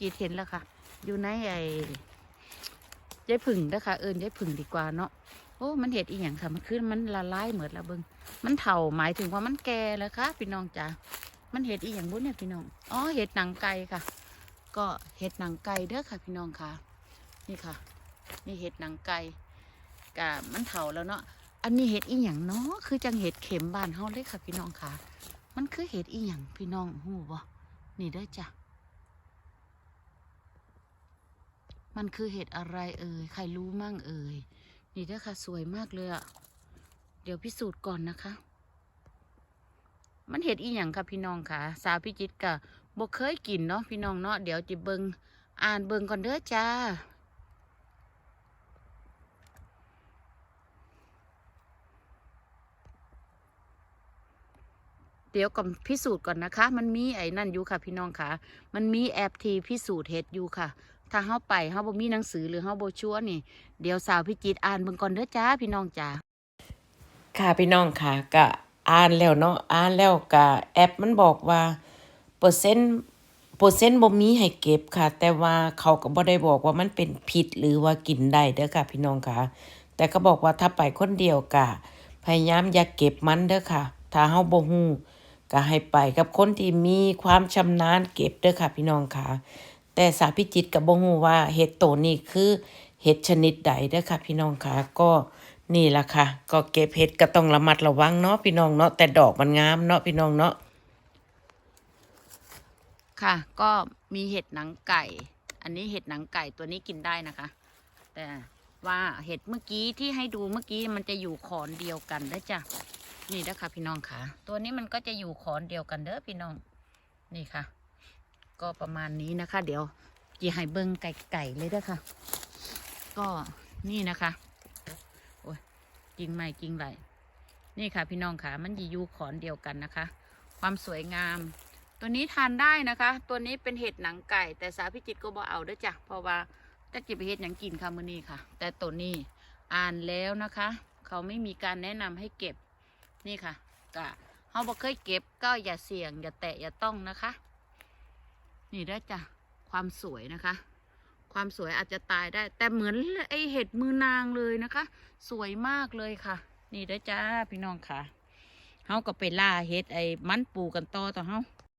จีดเห็นแล้วค่ะ อยู่ในไอ้ยายผึ่งนะคะเอิญยายผึ่งดีกว่าเนาะโอ้มันเห็ดอีหยังค่ะมันขึ้นมันละลายเหมือนละเบิงมันเถ่าหมายถึงว่ามันแก่แล้วค่ะพี่น้องจ๋ามันเห็ดอีหยังบุ้นเนี่ยพี่น้องอ๋อเห็ดหนังไก่ค่ะ ก็เห็ดหนังไก่เด้อค่ะ พี่น้องค่ะ นี่ค่ะ นี่เห็ดหนังไก่กะมันเถ่าแล้วเนาะอันนี้เห็ดอีหยังเนาะคือจังเห็ดเข็มบานเฮาเลยค่ะ พี่น้องค่ะ มันคือเห็ดอีหยังพี่น้องหูบ่นี่เด้อจ้ะ มันคือเห็ดอะไรเอ่ย ใครรู้มั่งเอ่ย นี่เด้อค่ะสวยมากเลยอะเดี๋ยวพิสูจน์ก่อนนะคะ มันเห็ดอีหยังค่ะพี่น้องค่ะ สาวพิจิตรกะบ่เคยกินเนาะพี่น้องเนาะ เดี๋ยวจิเบิงอ่านเบิงก่อนเด้อจ้า เดี๋ยวก่อนพิสูจน์ก่อนนะคะ มันมีไอ้นั่นอยู่ค่ะ พี่น้องค่ะ มันมีแอปทีพิสูจน์เห็ดอยู่ค่ะ ถ้าเฮาไปเฮาบ่มีหนังสือหรือเฮาบ่ชัวนี่ เดี๋ยวสาวพิจิตอ่านเบิ่งก่อนเด้อจ้าพี่น้องจ้าค่ะพี่น้องค่ะก็อ่านแล้วเนาะอ่านแล้วก็แอปมันบอกว่าเปอร์เซ็นต์เปอร์เซ็นต์บ่มีให้เก็บค่ะ แต่ว่าเขาก็บ่ได้บอกว่ามันเป็นพิษหรือว่ากินได้เด้อค่ะ พี่น้องค่ะ แต่ก็บอกว่าถ้าไปคนเดียวก็พยายามอย่าเก็บมันเด้อค่ะ ถ้าเฮาบ่ฮู้ ก็ให้ไปกับคนที่มีความชำนาญเก็บเด้อค่ะพี่น้องค่ะ แต่สาพิจิตก็บ่ฮู้ว่าเห็ดโตวนี้คือเห็ดชนิดใดเด้อค่ะพี่น้องค่ะก็นี่ล่ะค่ะ ก็เก็บเห็ดก็ต้องระมัดระวังเนาะพี่น้องเนาะแต่ดอกมันงามเนาะพี่น้องเนาะค่ะ ก็มีเห็ดหนังไก่ อันนี้เห็ดหนังไก่ตัวนี้กินได้นะคะ แต่ว่าเห็ดเมื่อกี้ที่ให้ดูเมื่อกี้มันจะอยู่ขอนเดียวกันเด้จ้ะ นี่นะคะพี่น้องค่ะ ตัวนี้มันก็จะอยู่ขอนเดียวกันเด้อพี่น้อง นี่ค่ะ ก็ประมาณนี้นะคะ เดี๋ยวจีให้เบิ้งไก่ไก่เลยเด้อค่ะ ก็นี่นะคะโอ้ยกิ่งไม้กิ่งไหลนี่ค่ะ พี่น้องค่ะ มันจะอยู่ขอนเดียวกันนะคะ ความสวยงาม ตัวนี้ทานได้นะคะ ตัวนี้เป็นเห็ดหนังไก่ แต่สาวพิจิตก็บ่เอาเด้อจ้ะเพราะว่าจะกินไปเห็ดหยังกินค่ะมื้อนี้ค่ะ แต่ตัวนี้อ่านแล้วนะคะ เขาไม่มีการแนะนำให้เก็บ นี่ค่ะกะเขาบอกเคยเก็บก็อย่าเสี่ยง อย่าแตะอย่าต้องนะคะ นี่ได้จ้ะความสวยนะคะ ความสวยอาจจะตายได้ แต่เหมือนไอเห็ดมือนางเลยนะคะ สวยมากเลยค่ะ นี่ได้จ้าพี่น้องค่ะเขาก็ไปล่าเห็ดไอมันปูกันต่อต่อเขา